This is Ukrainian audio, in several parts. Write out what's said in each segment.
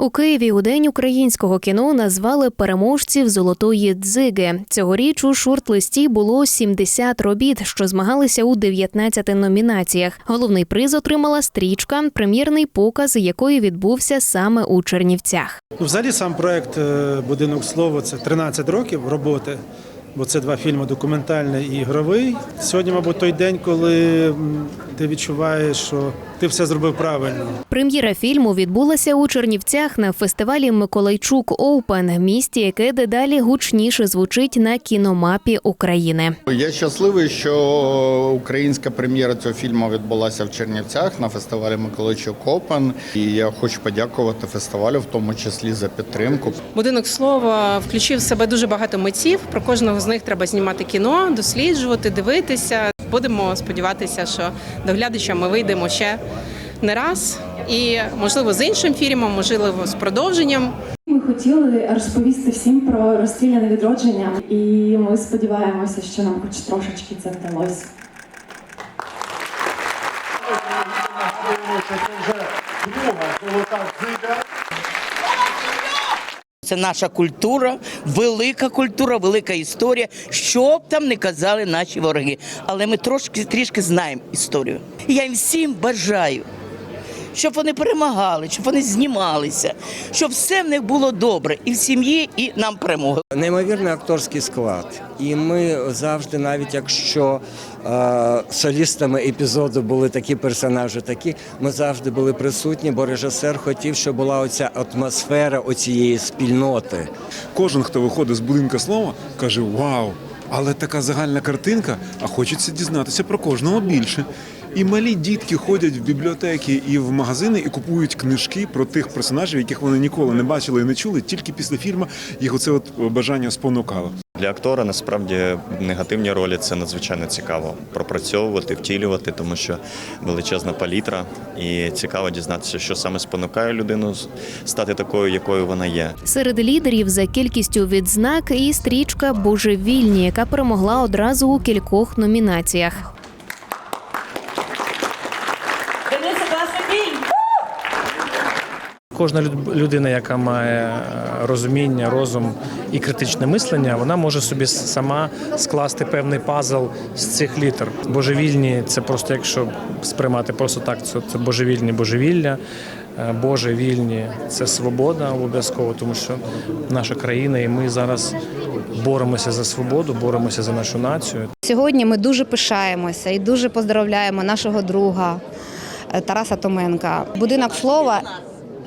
У Києві у день українського кіно назвали переможців золотої дзиги. Цьогоріч у шорт-листі було 70 робіт, що змагалися у 19 номінаціях. Головний приз отримала стрічка, прем'єрний показ якої відбувся саме у Чернівцях. Ну, взагалі сам проект е, Будинок слова це 13 років роботи, бо це два фільми документальний і ігровий. Сьогодні, мабуть, той день, коли ти відчуваєш, що ти все зробив правильно. Прем'єра фільму відбулася у Чернівцях на фестивалі Миколайчук Оупен, місті, яке дедалі гучніше звучить на кіномапі України. Я щасливий, що українська прем'єра цього фільму відбулася в Чернівцях на фестивалі Миколайчук Опен. І я хочу подякувати фестивалю, в тому числі за підтримку. Будинок слова включив в себе дуже багато митців. Про кожного з них треба знімати кіно, досліджувати, дивитися. Будемо сподіватися, що до глядача ми вийдемо ще не раз. І можливо з іншим фільмом, можливо, з продовженням. Ми хотіли розповісти всім про розстріляне відродження, і ми сподіваємося, що нам хоч трошечки це вдалося. Це наша культура, велика культура, велика історія. Що б там не казали наші вороги. Але ми трошки трішки знаємо історію. Я їм всім бажаю, щоб вони перемагали, щоб вони знімалися, щоб все в них було добре і в сім'ї, і нам перемоги. Неймовірний акторський склад. І ми завжди, навіть якщо е, солістами епізоду були такі персонажі, такі, ми завжди були присутні, бо режисер хотів, щоб була оця атмосфера оцієї спільноти. Кожен, хто виходить з будинка слова, каже Вау! Але така загальна картинка, а хочеться дізнатися про кожного більше. І малі дітки ходять в бібліотеки і в магазини і купують книжки про тих персонажів, яких вони ніколи не бачили і не чули. Тільки після фільму їх оце от бажання спонукало. Для актора насправді негативні ролі це надзвичайно цікаво пропрацьовувати, втілювати, тому що величезна палітра, і цікаво дізнатися, що саме спонукає людину стати такою, якою вона є. Серед лідерів за кількістю відзнак і стрічка Божевільні, яка перемогла одразу у кількох номінаціях. Кожна люд- людина, яка має е, розуміння, розум і критичне мислення, вона може собі сама скласти певний пазл з цих літер. Божевільні це просто, якщо сприймати просто так, це божевільні божевілля. Е, Боже вільні це свобода обов'язково, тому що наша країна і ми зараз боремося за свободу, боремося за нашу націю. Сьогодні ми дуже пишаємося і дуже поздравляємо нашого друга е, Тараса Томенка. Будинок слова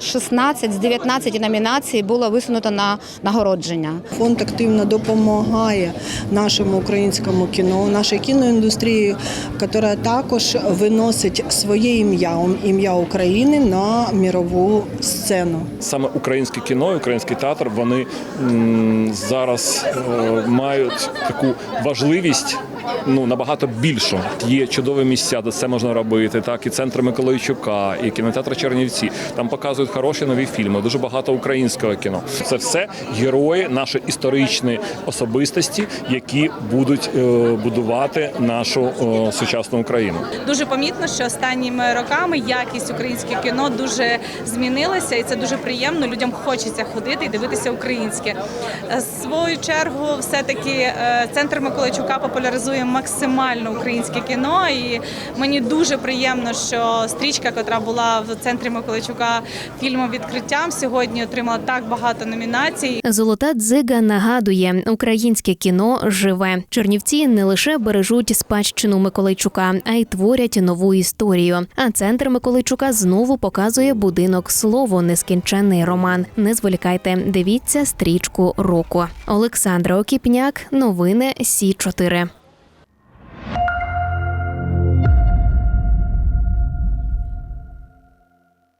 16 з 19 номінацій було висунуто на нагородження. Фонд активно допомагає нашому українському кіно, нашій кіноіндустрії, яка також виносить своє ім'я, ім'я України на мірову сцену. Саме українське кіно, і український театр вони зараз е, мають таку важливість. Ну набагато більшу. Є чудові місця, де це можна робити. Так і центр Миколайчука, і кінотеатр Чернівці. Там показують хороші нові фільми. Дуже багато українського кіно. Це все герої, наші історичні особистості, які будуть е, будувати нашу е, сучасну Україну. Дуже помітно, що останніми роками якість українського кіно дуже змінилася, і це дуже приємно. Людям хочеться ходити і дивитися українське. Е, свою чергу, все таки центр Миколайчука популяризує максимально українське кіно. І мені дуже приємно, що стрічка, яка була в центрі Миколайчука фільмом відкриттям, сьогодні отримала так багато номінацій. Золота дзига нагадує, українське кіно живе. Чернівці не лише бережуть спадщину Миколайчука, а й творять нову історію. А центр Миколайчука знову показує будинок слово, нескінченний роман. Не зволікайте, дивіться стрічку року. Олександра Окіпняк, новини Сі 4